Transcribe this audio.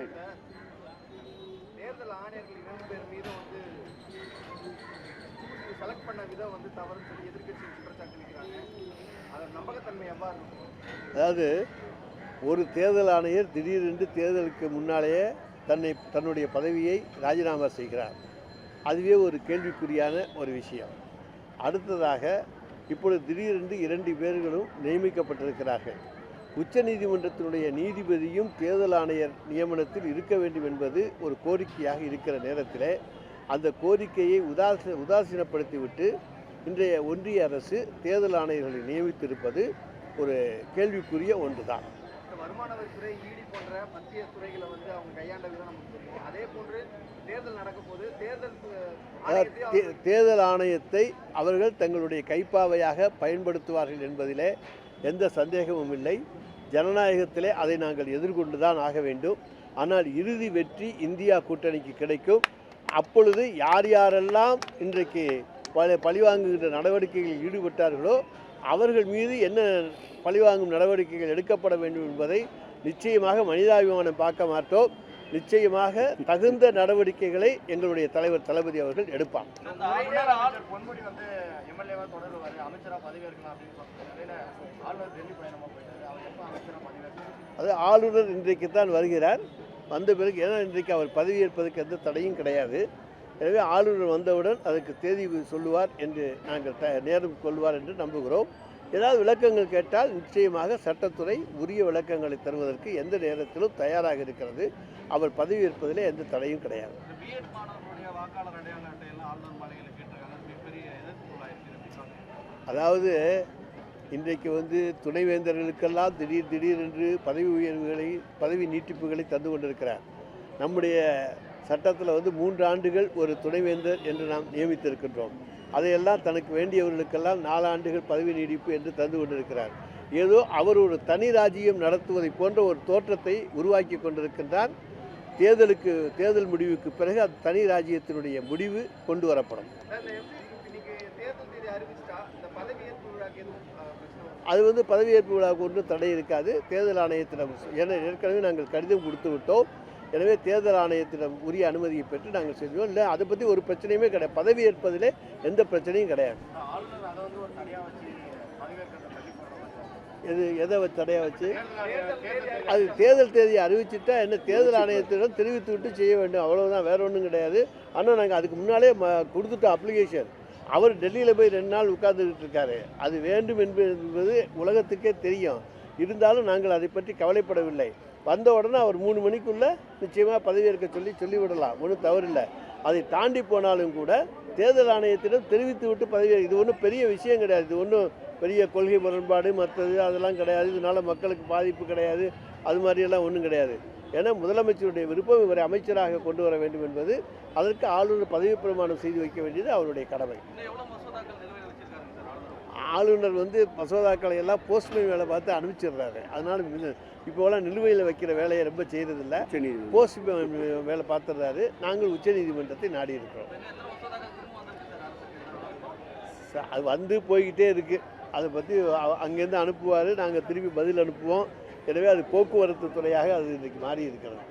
ஆயிடும் தேர்தல் ஆணையர்கள் இரண்டு பேர் மீதும் வந்து செலக்ட் பண்ண விதம் வந்து தவறுன்னு சொல்லி எதிர்கட்சி குற்றச்சாட்டு வைக்கிறாங்க அதோட நம்பகத்தன்மை எவ்வாறு இருக்கும்? அதாவது ஒரு தேர்தல் ஆணையர் திடீரென்று தேர்தலுக்கு முன்னாலேயே தன்னை தன்னுடைய பதவியை ராஜினாமா செய்கிறார். அதுவே ஒரு கேள்விக்குறியான ஒரு விஷயம். அடுத்ததாக இப்பொழுது திடீரென்று இரண்டு பேர்களும் நியமிக்கப்பட்டிருக்கிறார்கள். உச்சநீதிமன்றத்தினுடைய நீதிபதியும் தேர்தல் ஆணையர் நியமனத்தில் இருக்க வேண்டும் என்பது ஒரு கோரிக்கையாக இருக்கிற நேரத்தில் அந்த கோரிக்கையை உதாச உதாசீனப்படுத்திவிட்டு இன்றைய ஒன்றிய அரசு தேர்தல் ஆணையர்களை நியமித்திருப்பது ஒரு கேள்விக்குரிய ஒன்றுதான். இந்த வருமான வரித்துறை ஈடி போன்ற மத்திய துறைகளை வந்து அவங்க கையாண்ட விதம் நமக்கு தெரியும். அதே போன்று தேர்தல் நடக்கும் போது தேர்தல் அஹ், அதாவது ஆணையத்தையும் தே- தேர்தல் ஆணையத்தை அவர்கள் தங்களுடைய கைப்பாவையாக பயன்படுத்துவார்கள் என்பதிலே எந்த சந்தேகமும் இல்லை. ஜனநாயகத்திலே அதை நாங்கள் எதிர்கொண்டு தான் ஆக வேண்டும். ஆனால் இறுதி வெற்றி இந்தியா கூட்டணிக்கு கிடைக்கும். அப்பொழுது யார் யாரெல்லாம் இன்றைக்கு பழைய பழிவாங்குகின்ற நடவடிக்கைகளில் ஈடுபட்டார்களோ அவர்கள் மீது என்ன பழிவாங்கும் நடவடிக்கைகள் எடுக்கப்பட வேண்டும் என்பதை நிச்சயமாக மனிதாபிமானம் பார்க்க மாட்டோம். நிச்சயமாக தகுந்த நடவடிக்கைகளை எங்களுடைய தலைவர் தளபதி அவர்கள் எடுப்பார். பொன்முடி வந்து எம்எல்ஏவா பதவியேற்கலாம் அப்படின்னு அது ஆளுநர் இன்றைக்கு தான் வருகிறார். வந்த பிறகு ஏன்னா இன்றைக்கு அவர் பதவியேற்பதற்கு எந்த தடையும் கிடையாது. எனவே ஆளுநர் வந்தவுடன் அதுக்கு தேதி சொல்லுவார் என்று நாங்கள் த நேரம் கொள்வார் என்று நம்புகிறோம். ஏதாவது விளக்கங்கள் கேட்டால் நிச்சயமாக சட்டத்துறை உரிய விளக்கங்களை தருவதற்கு எந்த நேரத்திலும் தயாராக இருக்கிறது. அவர் பதவியேற்பதிலே எந்த தடையும் கிடையாது. அதாவது இன்றைக்கு வந்து துணைவேந்தர்களுக்கெல்லாம் திடீர் திடீரென்று பதவி உயர்வுகளை பதவி நீட்டிப்புகளை தந்து கொண்டிருக்கிறார். நம்முடைய சட்டத்தில் வந்து மூன்று ஆண்டுகள் ஒரு துணைவேந்தர் என்று நாம் நியமித்திருக்கின்றோம். அதையெல்லாம் தனக்கு வேண்டியவர்களுக்கெல்லாம் நாலு ஆண்டுகள் பதவி நீடிப்பு என்று தந்து கொண்டிருக்கிறார். ஏதோ அவர் ஒரு தனி ராஜ்யம் நடத்துவதை போன்ற ஒரு தோற்றத்தை உருவாக்கி கொண்டிருக்கின்றார். தேர்தலுக்கு தேர்தல் முடிவுக்கு பிறகு அந்த தனி ராஜ்யத்தினுடைய முடிவு கொண்டு வரப்படும். அது வந்து பதவியேற்பு விழாவுக்கு ஒன்றும் தடை இருக்காது. தேர்தல் ஆணையத்திடம் ஏன்னா ஏற்கனவே நாங்கள் கடிதம் கொடுத்து விட்டோம். எனவே தேர்தல் ஆணையத்திடம் உரிய அனுமதியை பெற்று நாங்கள் செஞ்சோம் இல்லை அதை பற்றி ஒரு பிரச்சனையுமே கிடையாது. பதவியேற்பதிலே எந்த பிரச்சனையும் கிடையாது. எது எதை வச்சு? தடையாக வச்சு அது தேர்தல் தேதியை அறிவிச்சிட்டா என்ன தேர்தல் ஆணையத்திடம் தெரிவித்து விட்டு செய்ய வேண்டும். அவ்வளவுதான். வேற ஒன்றும் கிடையாது. ஆனால் நாங்கள் அதுக்கு முன்னாலே ம கொடுத்துட்டோம் அப்ளிகேஷன் அவர் டெல்லியில் போய் ரெண்டு நாள் உட்கார்ந்துக்கிட்டு இருக்காரு. அது வேண்டும் என்பது உலகத்துக்கே தெரியும். இருந்தாலும் நாங்கள் அதை பற்றி கவலைப்படவில்லை. வந்த உடனே அவர் மூணு மணிக்குள்ளே நிச்சயமாக பதவியேற்க சொல்லி சொல்லிவிடலாம். ஒன்றும் தவறில்லை. அதை தாண்டி போனாலும் கூட தேர்தல் ஆணையத்திடம் தெரிவித்து விட்டு பதவி இது ஒன்றும் பெரிய விஷயம் கிடையாது. இது ஒன்றும் பெரிய கொள்கை முரண்பாடு மற்றது அதெல்லாம் கிடையாது. இதனால் மக்களுக்கு பாதிப்பு கிடையாது. அது மாதிரியெல்லாம் ஒன்றும் கிடையாது. ஏன்னா முதலமைச்சருடைய விருப்பம் இவரை அமைச்சராக கொண்டு வர வேண்டும் என்பது அதற்கு ஆளுநர் பதவி பிரமாணம் செய்து வைக்க வேண்டியது அவருடைய கடமை. ஆளுநர் வந்து மசோதாக்களை எல்லாம் போஸ்ட்மேன் வேலை பார்த்து அனுப்பிச்சிடுறாரு. அதனால் இப்போலாம் நிலுவையில் வைக்கிற வேலையை ரொம்ப செய்கிறதில்ல போஸ்ட்மேன் வேலை பார்த்துடுறாரு. நாங்கள் உச்சநீதிமன்றத்தை நாடி இருக்கிறோம் அது வந்து போய்கிட்டே இருக்குது அதை பற்றி அங்கேருந்து அனுப்புவார். நாங்கள் திருப்பி பதில் அனுப்புவோம். எனவே அது போக்குவரத்து துறையாக அது இன்றைக்கு மாறி இருக்கிறது.